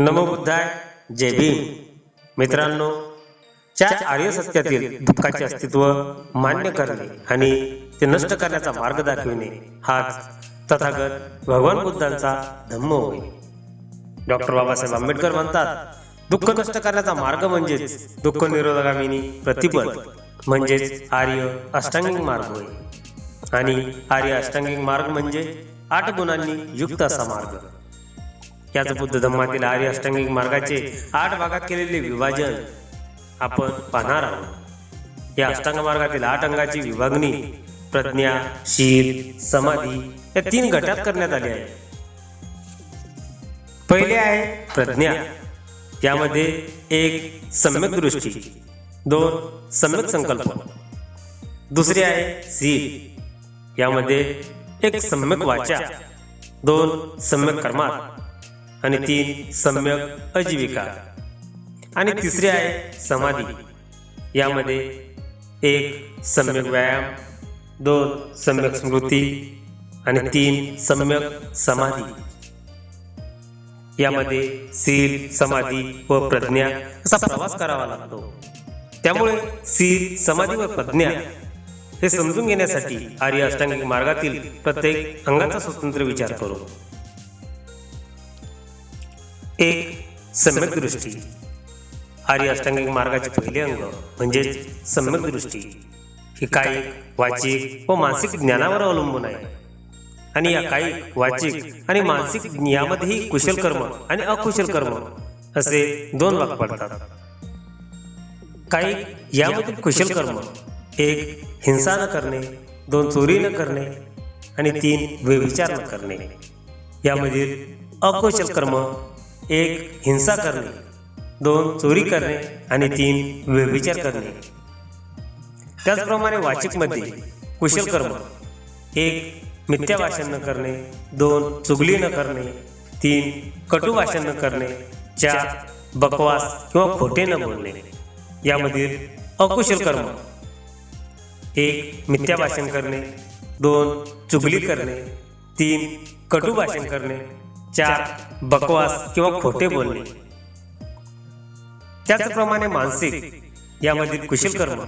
नमो बुद्धाय जय भीम. मित्रांनो चार आर्य सत्यातील दुःखाचे अस्तित्व मान्य करणे आणि ते नष्ट करण्याचा मार्ग दाखविणे हाच तथागत भगवान बुद्धांचा धम्म होय. डॉक्टर बाबासाहेब आंबेडकर म्हणतात दुःख नष्ट करण्याचा मार्ग म्हणजेच दुःख निरोधगामिनी प्रतिपद म्हणजेच आर्य अष्टांगिक मार्ग होय. आणि आर्य अष्टांगिक मार्ग म्हणजे आठ गुणांनी युक्त असा मार्ग. याच बुद्ध धम्मातील आर्य अष्टांगिक मार्गाचे आठ भागात केलेले विभाजन आपण पाहणार आहोत. या अष्टांग मार्गातील आठ अंगाची विभागणी प्रज्ञा शील समाधी या तीन गटात करण्यात आली आहे. पहिले आहे प्रज्ञा. यामध्ये एक सम्यक दृष्टी दोन सम्यक संकल्प दुसरी आहे शील यामध्ये एक सम्यक वाचा दोन सम्यक कर्मात आणि तीन सम्यक अजीविका आणि तिसरी आहे समाधी. यामध्ये एक सम्यक व्यायाम दोन सम्यक स्मृती आणि तीन सम्यक समाधी. यामध्ये सील समाधी व प्रज्ञा असा प्रवास करावा लागतो. त्यामुळे सील समाधी व प्रज्ञा हे समजून घेण्यासाठी आर्य अष्टांगिक मार्गातील प्रत्येक अंगाचा स्वतंत्र विचार करू. एक सम्यक दृष्टी आर्य अष्टांगिक मार्गाचे पहिले अंग म्हणजेच सम्यक दृष्टी ही कायिक वाचिक व मानसिक ज्ञानावर अवलंबून आहे. आणि या कायिक वाचिक आणि मानसिक यामध्येही कुशल कर्म आणि अकुशल कर्म असे दोन भाग पडतात. काही यामधील कुशल कर्म एक हिंसा न करणे दोन चोरी न करणे आणि तीन व्यविचार न करणे. यामधील अकुशल कर्म एक हिंसा करणे दोन चोरी करणे आणि तीन व्यभिचार करणे. त्याचप्रमाणे वाचिकमध्ये कुशल कर्म एक मिथ्या भाषण न करणे दोन चुगली न करणे तीन कटु भाषण न करणे चार बकवास किंवा खोटे न बोलणे. यामधील अकुशल कर्म एक मिथ्या भाषण करणे दोन चुगली करणे तीन कटु भाषण करणे चार बकवास किंवा खोटे बोलणे. त्याचप्रमाणे मानसिक यामधील कुशल कर्म.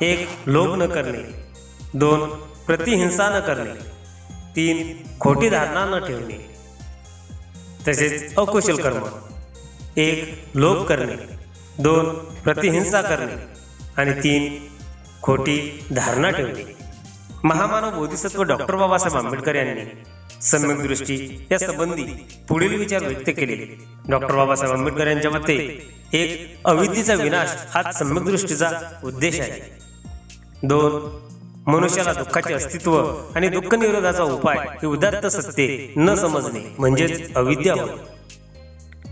एक लोभ न करणे. दोन प्रतिहिंसा न करणे. तीन खोटी धारणा न ठेवणे. तसेच अकुशल कर्म. एक लोभ करणे. दोन प्रतिहिंसा करणे. आणि तीन खोटी धारणा ठेवणे. महामानव बोधिसत्व डॉक्टर बाबासाहेब आंबेडकर यांनी सम्यक दृष्टी या संबंधी पुढील विचार व्यक्त केले. डॉक्टर बाबासाहेब आंबेडकर यांच्या मते एक अविद्येचा विनाश हाच सम्यक दृष्टीचा उद्देश आहे. दोन मनुष्याला दुःखाचे अस्तित्व आणि दुःख निरोधाचा उपाय हे उदात्त सत्य न समजणे म्हणजेच अविद्या होय.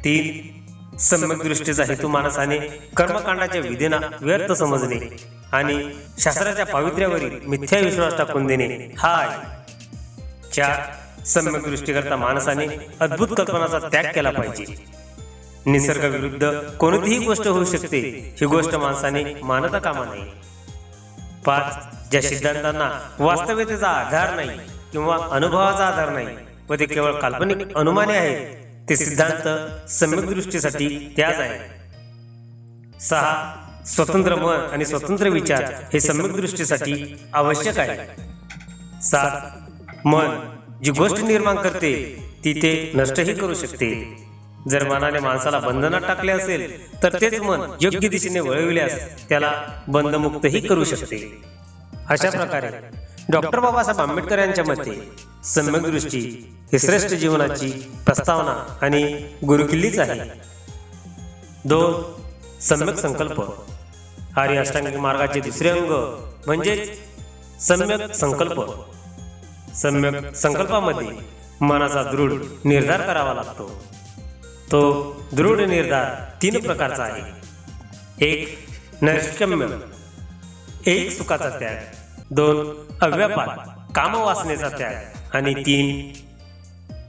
तीन सम्यक दृष्टीचा हेतू माणसाने कर्मकांडाच्या विधेना व्यर्थ समजणे आणि शास्त्राच्या पावित्र्यावरील मिथ्या विश्वास टाकून देणे हा आहे. चार सम्यक दृष्टीकरता माणसाने अद्भुत कल्पनाचा त्याग केला पाहिजे. निसर्गाविरुद्ध कोणतीही गोष्ट होऊ शकते ही गोष्ट माणसाने मानता कामा नये. पाच ज्या सिद्धांतांना वास्तव्यतेचा आधार नाही किंवा अनुभवाचा आधार नाही व ते केवळ काल्पनिक अनुमाने आहेत ते सिद्धांत सम्यक दृष्टीसाठी त्याच आहे सहा स्वतंत्र मन आणि स्वतंत्र विचार हे सम्यक दृष्टीसाठी आवश्यक आहे सात मन जी गोष्ट निर्माण करते ती ते नष्टही करू शकते. जर मनाने माणसाला बंधनात टाकले असेल तर तेच मन योग्य दिशेने वळविल्यास त्याला बंधमुक्तही करू शकते. अशा प्रकारे डॉक्टर बाबासाहेब आंबेडकर यांच्या मते सम्यक दृष्टी ही श्रेष्ठ जीवनाची प्रस्तावना आणि गुरुकिल्लीच आहे. दोन सम्यक संकल्प. आर्य अष्टांगिक मार्गाचे दुसरे अंग म्हणजेच सम्यक संकल्प. सम्यक संकल्पामध्ये मनाचा दृढ निर्धार करावा लागतो. तो दृढ निर्धार तीन प्रकारचा आहे. एक नैष्कम्य एक सुखाचा त्याग. दोन अव्यापार कामवासनेचा त्याग. आणि तीन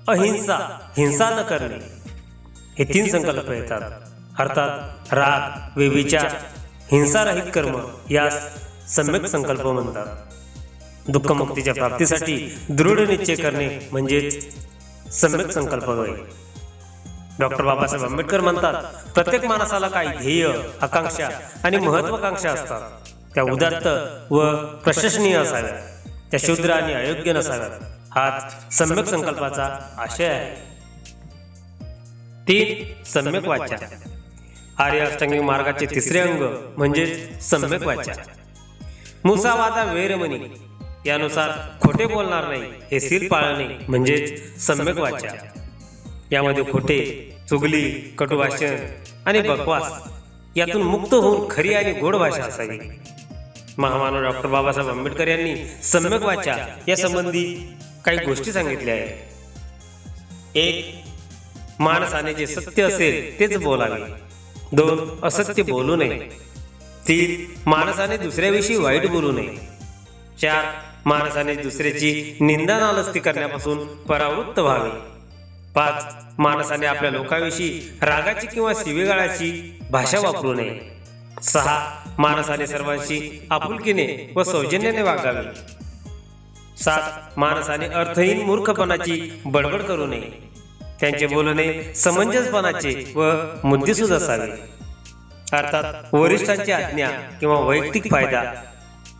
अहिंसा हिंसा न करणे. हे तीन संकल्प येतात. अर्थात राग व्यविचार हिंसारहित कर्म यास सम्यक संकल्प म्हणतात. दुःखमुक्तीच्या प्राप्तीसाठी दृढ निश्चय करणे म्हणजेच सम्यक संकल्प होय. डॉक्टर बाबासाहेब आंबेडकर म्हणतात प्रत्येक माणसाला काही ध्येय आकांक्षा आणि महत्वाकांक्षा असतात. त्या उदात्त व प्रशंसनीय असाव्यात. त्या शूद्र आणि अयोग्य नसाव्यात. हाच सम्यक संकल्पाचा आशय आहे. तीन सम्यक वाचा. आर्य अष्टांगिक मार्गाचे तिसरे अंग म्हणजेच सम्यक वाचा. मुसावादा वेरमणी. यानुसार खोटे बोलणार नाही हे सील पाळणे म्हणजेच सम्यक वाचा. यामध्ये खोटे चुगली कटुभाषण आणि बकवास यातून मुक्त होऊन खरी आणि गोड भाषा असावी. महामानव डॉक्टर बाबासाहेब आंबेडकर यांनी सम्यक वाचा या संबंधी काही गोष्टी सांगितल्या आहेत. एक माणसाने जे सत्य असेल तेच बोलावे. दोन असत्य बोलू नये. तीन माणसाने दुसऱ्याविषयी वाईट बोलू नये. चार माणसाने दुसऱ्याची निंदा नालस्ती करण्यापासून परावृत्त व्हावे. पाच माणसाने आपल्या लोकांविषयी रागाची किंवा शिवेगाळाची भाषा वापरू नये. सहा माणसाने सर्वांशी आपुलकीने व सौजन्याने वागावे. सात माणसाने अर्थहीन मूर्खपणाची बडबड करू नये. त्यांचे बोलणे समंजसपणाचे व मुद्देसूद असावे. अर्थात वरिष्ठांची आज्ञा किंवा वैयक्तिक फायदा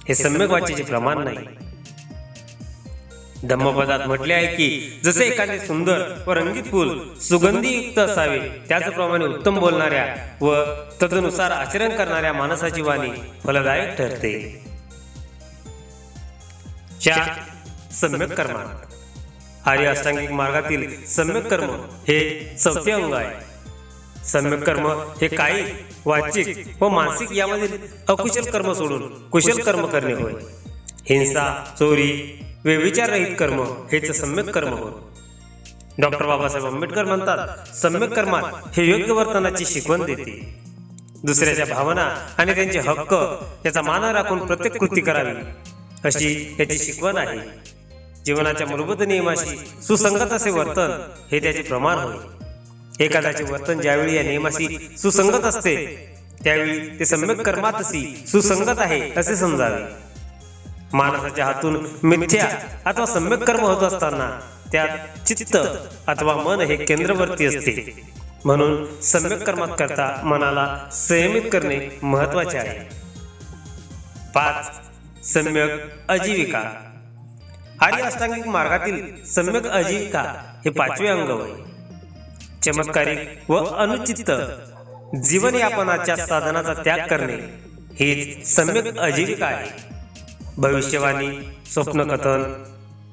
हे सम्यक वाचेचे प्रमाण नाही. धम्मपदात म्हटले आहे की जसे एखादे सुंदर व रंगीत फूल सुगंधीयुक्त असावे त्याचप्रमाणे उत्तम बोलणाऱ्या व तदनुसार आचरण करणाऱ्या माणसाची वाणी फलदायक ठरते. चार सम्यक कर्मा आर्य अष्टांगिक मार्गातील सम्यक कर्म हे चौथे अंग आहे. सम्यक कर्म हे काही वाचिक व मानसिक यामधील अकुशल कर्म सोडून कुशल कर्म करणे होय. हिंसा चोरी व्यविचाररहित कर्म हेच सम्यक कर्म होत. डॉक्टर बाबासाहेब आंबेडकर म्हणतात सम्यक कर्मात हे योग्य वर्तनाची शिकवण देते. दुसऱ्याच्या भावना आणि त्यांचे हक्क याचा मान राखून प्रत्येक कृती करावी. अशी याची शिकवण आहे. जीवनाच्या मूलभूत नियमाशी सुसंगत असे वर्तन हे त्याचे प्रमाण होय. एखाद्याचे वर्तन ज्यावेळी या नियमाशी सुसंगत असते त्यावेळी ते सम्यक कर्मातशी सुसंगत आहे असे समजावे. माणसाच्या हातून मिथ्या अथवा सम्यक कर्म होत असताना त्यात चित्त अथवा मन हे केंद्रवर्ती असते. म्हणून सम्यक कर्मात करता मनाला संयमित करणे महत्त्वाचे आहे. पाच सम्यक अजीविका आर्य अष्टांगिक मार्गातील सम्यक अजीविका हे पाचवे अंग होय. चमत्कारिक व अनुचित जीवनयापनाच्या साधनाचा त्याग करणे ही सम्यक अजीविका आहे. भविष्यवाणी स्वप्नकथन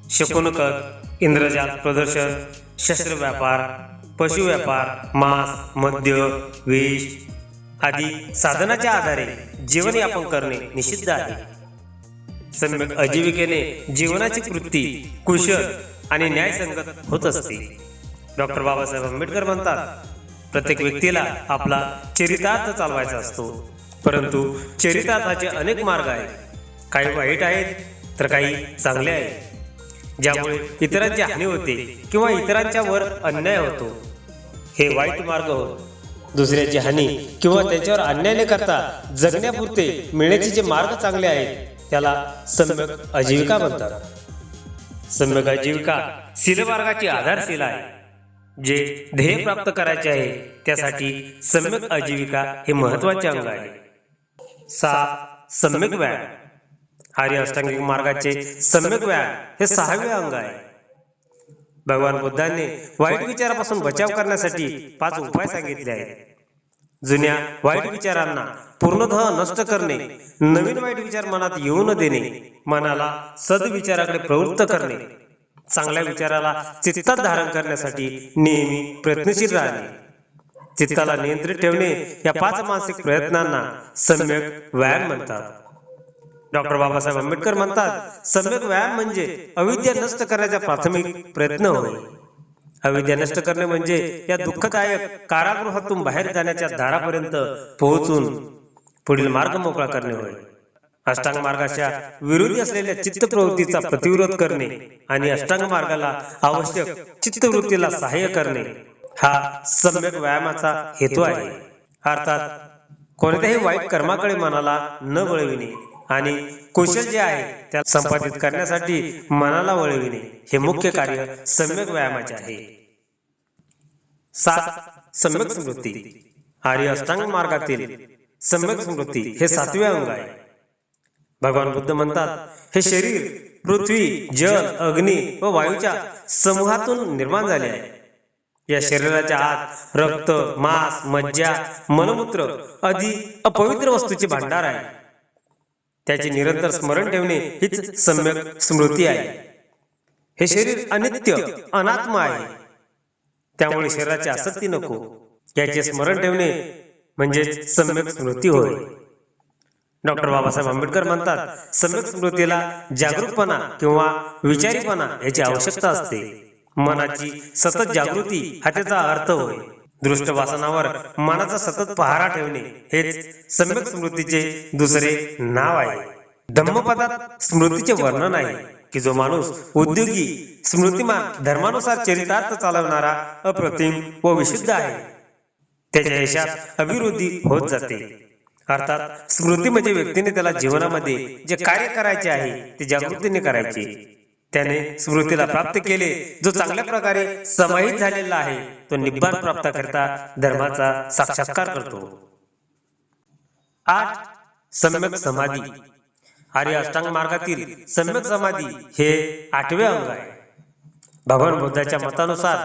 शकुनकत इंद्रजात प्रदर्शन शस्त्र व्यापार पशु व्यापार मांस मद्य विष आदी साधनाच्या आधारे जीवन यापन करणे निषिद्ध आहे. सम्यक आजीविकेने जीवनाची कृती कुशल आणि न्यायसंगत होत असते. डॉक्टर बाबासाहेब आंबेडकर म्हणतात प्रत्येक व्यक्तीला आपला चरितार्थ चालवायचा असतो. परंतु चरितार्थाचे अनेक मार्ग आहेत. काही वाईट आहेत तर काही चांगले आहेत. ज्यामुळे इतरांची हानी होते किंवा इतरांच्या वर अन्याय होतो. हे वाईट मार्ग होत दुसऱ्याची हानी किंवा त्याच्यावर अन्याय न करता जगण्यापुरते मिळण्याचे जे मार्ग चांगले आहेत. त्याला सम्यक अजीविका म्हणतात. सम्यक अजीविका शिलमार्गाची आधारशिला आहे. जे ध्येय प्राप्त करायचे आहे त्यासाठी सम्यक आजीविका हे महत्त्वाचे अंग आहे. सहा सम्यक व्यायाम. आर्य अष्टांगिक मार्गाचे सम्यक व्यायाम हे सहावे अंग आहे. भगवान बुद्धांनी वाईट विचारापासून बचाव करण्यासाठी पाच उपाय सांगितले आहेत. जुन्या वाईट विचारांना पूर्णतः नष्ट करणे नवीन वाईट विचार मनात येऊ न देणे मनाला सदविचाराकडे प्रवृत्त करणे. चांगल्या विचाराला चित्तात धारण करण्यासाठी नेहमी प्रयत्नशील राहणे. चित्ताला नियंत्रित ठेवणे या पाच मानसिक प्रयत्नांना सम्यक व्यायाम म्हणतात. डॉक्टर बाबासाहेब आंबेडकर म्हणतात सम्यक व्यायाम म्हणजे अविद्या नष्ट करण्याचा प्राथमिक प्रयत्न होय. अविद्या नष्ट करणे म्हणजे या दुःखदायक कारागृहातून बाहेर जाण्याच्या दारापर्यंत पोहोचून पुढील मार्ग मोकळा करणे होय. अष्टांग मार्गाच्या विरोधी असलेल्या चित्त प्रवृत्तीचा प्रतिविरोध करणे आणि अष्टांग मार्गाला आवश्यक चित्तवृत्तीला सहाय्य करणे हा सम्यक व्यायामाचा हेतू आहे. अर्थात कोणत्याही वाईट कर्माकडे मनाला न वळविणे आणि कुशल जे आहे त्या संपादित करण्यासाठी मनाला वळविणे हे मुख्य कार्य सम्यक व्यायामाचे आहे. सात सम्यक स्मृती. आर्य अष्टांग मार्गातील सम्यक स्मृती हे सातवे अंग आहे. भगवान बुद्ध म्हणतात हे शरीर पृथ्वी जल अग्नी व वायूच्या समूहातून निर्माण झाले आहे. या शरीराच्या आत रक्त मांस मज्जा मलमूत्र आदी अपवित्र वस्तूचे भांडार आहे. त्याचे निरंतर स्मरण ठेवणे हीच सम्यक स्मृती आहे. हे शरीर अनित्य अनात्म आहे. त्यामुळे शरीराची आसक्ती नको. याचे स्मरण ठेवणे म्हणजे सम्यक स्मृती होय. डॉक्टर बाबासाहेब आंबेडकर म्हणतात सम्यक स्मृतीला जागरूकपणा किंवा विचारीपणा याची आवश्यकता असते. मनाची सतत जागृती हा त्याचा अर्थ होय. दृष्ट वासनावर मनाचा सतत पहारा ठेवणे हेच सम्यक स्मृतीचे दुसरे नाव आहे. धम्मपदात स्मृतीचे वर्णन आहे की जो माणूस उद्योगी स्मृतिमान धर्मानुसार चरितार्थ चालवणारा अप्रतिम व विशुद्ध आहे. त्याच्या यशात अभिवृद्धी होत जाते. अर्थात स्मृती म्हणजे व्यक्तीने त्याला जीवनामध्ये जे कार्य करायचे आहे ते जागृतीने करायचे. त्याने स्मृतीला प्राप्त केले जो चांगल्या प्रकारे समाहित झालेला आहे. तो निब्बाण प्राप्त करता धर्माचा साक्षात्कार करतो. आठ सम्यक समाधी. आर्य अष्टांग मार्गातील सम्यक समाधी हे आठवे अंग आहे. भगवान बुद्धाच्या मतानुसार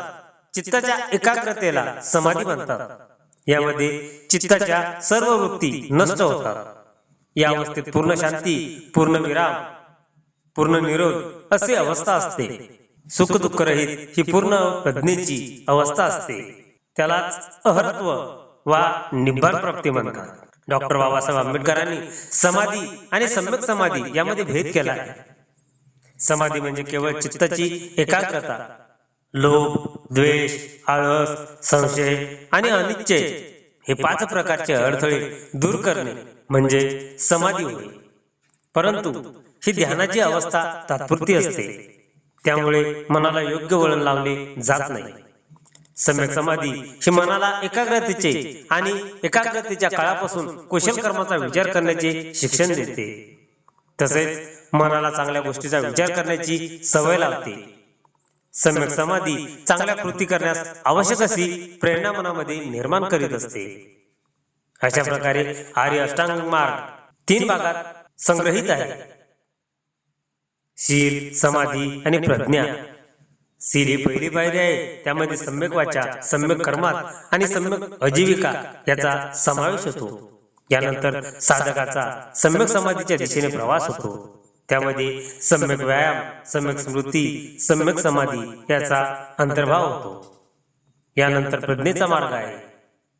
चित्ताच्या एकाग्रतेला समाधी म्हणतात. यामध्ये चित्ताच्या सर्व वृत्ती नष्ट होतात. या अवस्थेत पूर्ण शांती पूर्ण विराम पूर्ण निरोध असे अवस्था असते. सुख दुःख रहित ही पूर्ण प्रज्ञेची अवस्था असते. त्यालाच अहत्व वा निब्बाण प्राप्ती म्हणतात. डॉक्टर बाबासाहेब आंबेडकरांनी समाधी आणि सम्यक समाधी यामध्ये भेद केला आहे. समाधी म्हणजे केवळ चित्ताची एकाग्रता लोभ द्वेष आळस संशय आणि अनिश्चय हे पाच प्रकारचे अडथळे दूर करणे म्हणजे समाधी होय परंतु ही ध्यानाची अवस्था तात्पुरती असते. त्यामुळे मनाला योग्य वळण लावले जात नाही. सम्यक समाधी ही मनाला एकाग्रतेचे आणि एकाग्रतेच्या काळापासून कुशल कर्माचा विचार करण्याचे शिक्षण देते. तसेच मनाला चांगल्या गोष्टीचा विचार करण्याची सवय लावते. सम्यक समाधी चांगल्या कृती करण्यास आवश्यक अशी प्रेरणा मनामध्ये निर्माण करीत असते. अशा प्रकारे आर्य अष्टांग मार्ग तीन भागात संग्रहित आहे. शील समाधी आणि प्रज्ञा. शील ही पहिली पायरी आहे त्यामध्ये सम्यक वाचा सम्यक कर्मात आणि सम्यक अजीविका याचा समावेश होतो. यानंतर साधकाचा सम्यक समाधीच्या दिशेने प्रवास होतो. त्यामध्ये सम्यक व्यायाम सम्यक स्मृती सम्यक समाधी याचा अंतर्भाव होतो. यानंतर प्रज्ञेचा मार्ग आहे.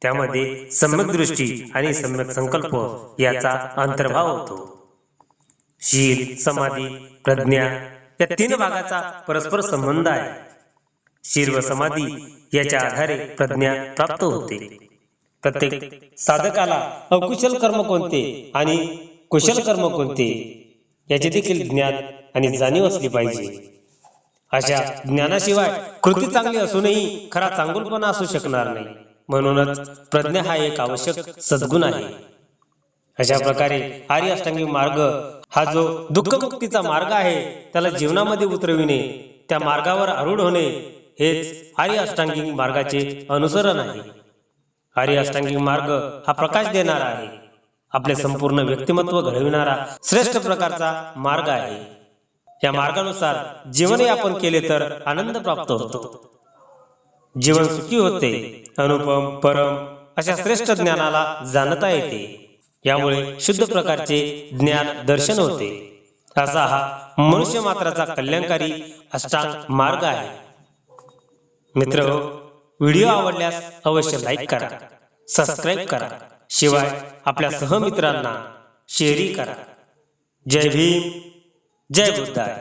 त्यामध्ये सम्यक दृष्टी आणि सम्यक संकल्प याचा अंतर्भाव होतो. शील समाधी प्रज्ञा या तीन भागाचा परस्पर संबंध आहे. शील व समाधी याच्या आधारे प्रज्ञा प्राप्त होते. प्रत्येक साधकाला अकुशल कर्म कोणते आणि कुशल कर्म कोणते याचे देखील ज्ञान आणि जाणीव असली पाहिजे. अशा ज्ञानाशिवाय कृती चांगली असूनही खरा चांगुलपणा असू शकणार नाही. म्हणूनच प्रज्ञा हा एक आवश्यक सद्गुण आहे. अशा प्रकारे आर्य अष्टांगिक मार्ग हा जो दुःखमुक्तीचा मार्ग आहे त्याला जीवनामध्ये उतरविणे त्या मार्गावर आरूढ होणे हेच आर्य अष्टांगिक मार्गाचे अनुसरण आहे. आर्य अष्टांगिक मार्ग हा प्रकाश देणारा आहे. आपले संपूर्ण व्यक्तिमत्व घडविणारा श्रेष्ठ प्रकारचा मार्ग आहे. या मार्गानुसार जीवनही आपण केले तर आनंद प्राप्त होतो. जीवन सुखी होते अनुपम परम अशा श्रेष्ठ ज्ञानाला जाणता येते. यामुळे शुद्ध प्रकारचे ज्ञान दर्शन होते. असा हा मनुष्य मात्राचा कल्याणकारी अष्टांग मार्ग आहे. मित्र व्हिडिओ आवडल्यास अवश्य लाईक करा सबस्क्राईब करा शिवाय आपल्या सहमित्रांना शेअरही करा. जय भीम जय बुद्धाय